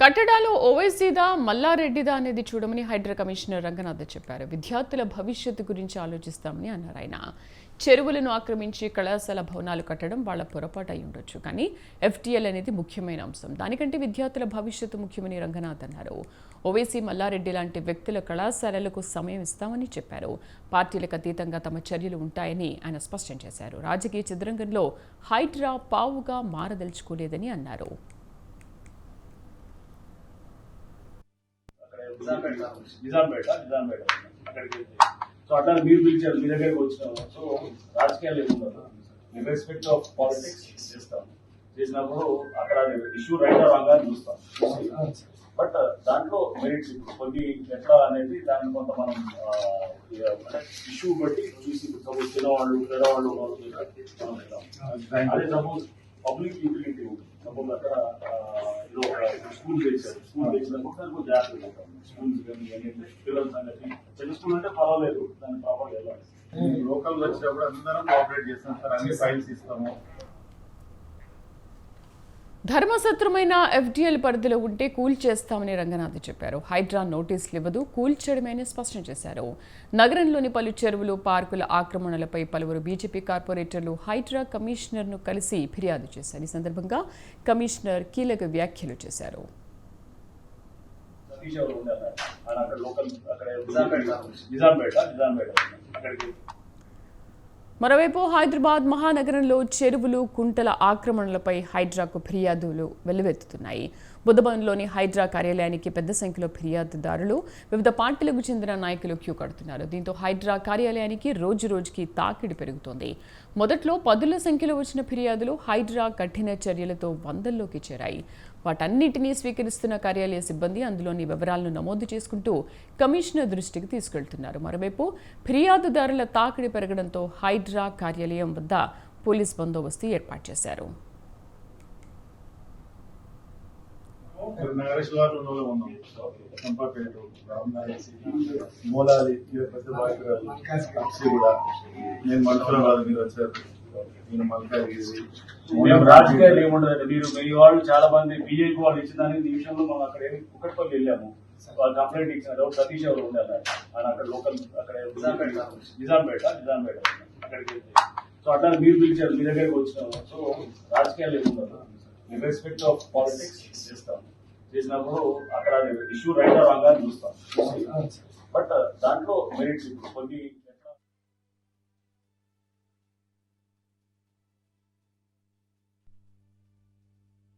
కట్టడాలు ఓవైసీదా మల్లారెడ్డిదా అనేది చూడమని హైడ్రా కమిషనర్ రంగనాథ్ చెప్పారు. విద్యార్థుల భవిష్యత్తు గురించి ఆలోచిస్తామని అన్నారు ఆయన. చెరువులను ఆక్రమించి కళాశాల భవనాలు కట్టడం వాళ్ళ పొరపాటు అయి ఉండొచ్చు కానీ ఎఫ్టీఎల్ అనేది ముఖ్యమైన అంశం. దానికంటే విద్యార్థుల భవిష్యత్తు ముఖ్యమని రంగనాథ్ అన్నారు. ఓవైసీ మల్లారెడ్డి లాంటి వ్యక్తుల కళాశాలలకు సమయం ఇస్తామని చెప్పారు. పార్టీలకు అతీతంగా తమ చర్యలు ఉంటాయని ఆయన స్పష్టం చేశారు. రాజకీయ చదరంగంలో హైడ్రా పావుగా మారదలుచుకోలేదని అన్నారు. నిజాంపేట. నిజాంపేట అక్కడికి సో అట్లా మీరు పిలిచారు మీ దగ్గరికి వచ్చినాము. సో రాజకీయాలు ఏముండదు రెస్పెక్ట్ ఆఫ్ పాలిటిక్స్ చేస్తాం. చేసినప్పుడు అక్కడ ఇష్యూ రైట్ రాంగ్ అని చూస్తాం. బట్ దాంట్లో మెరిట్స్ కొన్ని ఎట్లా అనేది దాన్ని కొంత మనం ఇష్యూ బట్టి చూసి సపోజ్ చిన్నవాళ్ళు పేదవాళ్ళు వాళ్ళు మనం వెళ్దాం. అదే సపోజ్ పబ్లిక్ యూటిలిటీ సపోజ్ అక్కడ ఏదో స్కూల్ తెచ్చారు స్కూల్ తెచ్చినప్పుడు దానికి జాగ్రత్తగా ఉంటాం స్కూల్స్ కానీ ఇవన్నీ పిల్లల సంగతి చిన్న స్కూల్ అంటే పర్వాలేదు దాన్ని పర్వాలేదు వెళ్ళాలి లోకల్ వచ్చినప్పుడు అందరం కోఆపరేట్ చేస్తాం సార్ అన్ని ఫైల్స్ ఇస్తాము ధర్మసత్రమైన ఎఫ్డిఎల్ పరిధిలో ఉంటే కూల్ చేస్తామని రంగనాథ్ చెప్పారు. హైడ్రా నోటీసులు ఇవ్వదు కూల్చడమేని స్పష్టం చేశారు. నగరంలోని పలు చెరువులు పార్కుల ఆక్రమణలపై పలువురు బీజేపీ కార్పొరేటర్లు హైడ్రా కమిషనర్ను కలిసి ఫిర్యాదు చేశారు. ఈ సందర్భంగా కమిషనర్ కీలక వ్యాఖ్యలు చేశారు. అక్కడ లోకల్ అక్కడ నిజాంపేట నిజాంపేట నిజాంపేట. అక్కడికి మరోవైపు హైదరాబాద్ మహానగరంలో చెరువులు కుంటల ఆక్రమణలపై హైడ్రాకు ఫిర్యాదులు వెల్లువెత్తుతున్నాయి. బుధభవన్లోని హైడ్రా కార్యాలయానికి పెద్ద సంఖ్యలో ఫిర్యాదుదారులు వివిధ పార్టీలకు చెందిన నాయకులు క్యూ కడుతున్నారు. దీంతో హైడ్రా కార్యాలయానికి రోజు రోజుకి తాకిడి పెరుగుతోంది. మొదట్లో పదుల సంఖ్యలో వచ్చిన ఫిర్యాదులు హైడ్రా కఠిన చర్యలతో వందల్లోకి చేరాయి. వాటన్నిటినీ స్వీకరిస్తున్న కార్యాలయ సిబ్బంది అందులోని వివరాలను నమోదు చేసుకుంటూ కమిషనర్ దృష్టికి తీసుకెళ్తున్నారు. మరోవైపు ఫిర్యాదుదారుల తాకిడి పెరగడంతో హైడ్రా కార్యాలయం వద్ద పోలీస్ బందోబస్తు ఏర్పాటు చేశారు. ఇప్పుడు నగరేశ్వరంలో ఉన్నాం సంపర్పేట రామనాయసి మూలాది తిరుపతి బాయికరాలు కూడా. నేను మల్కాబాద్ మీరు వచ్చారు. నేను మల్కాగిరి మేము రాజకీయాలు ఏముండదండి. మీరు మీ వాళ్ళు చాలా మంది బీజేపీ వాళ్ళు ఇచ్చిన దానికి ఈ విషయంలో మనం అక్కడ ఏమి కుక్కటిపల్లి వెళ్ళాము. వాళ్ళు కంప్లైంట్ ఇచ్చినారు సతీష్ ఎవరు ఉండాలి ఆయన అక్కడ లోకల్ అక్కడ నిజాంపేట. నిజాంపేట నిజాంపేట. అక్కడికి సో అట్లా మీరు పిలిచారు. మీ దగ్గరికి వచ్చినాము. సో రాజకీయాలు ఏముండదు. రెస్పెక్ట్ ఆఫ్ పాలిటిక్స్ చేస్తాం చేసినప్పుడు అక్కడ ఇష్యూ రైట్ రాంగ్ అని చూస్తాం బట్ దాంట్లో మెరిట్స్ ఇప్పుడు కొన్ని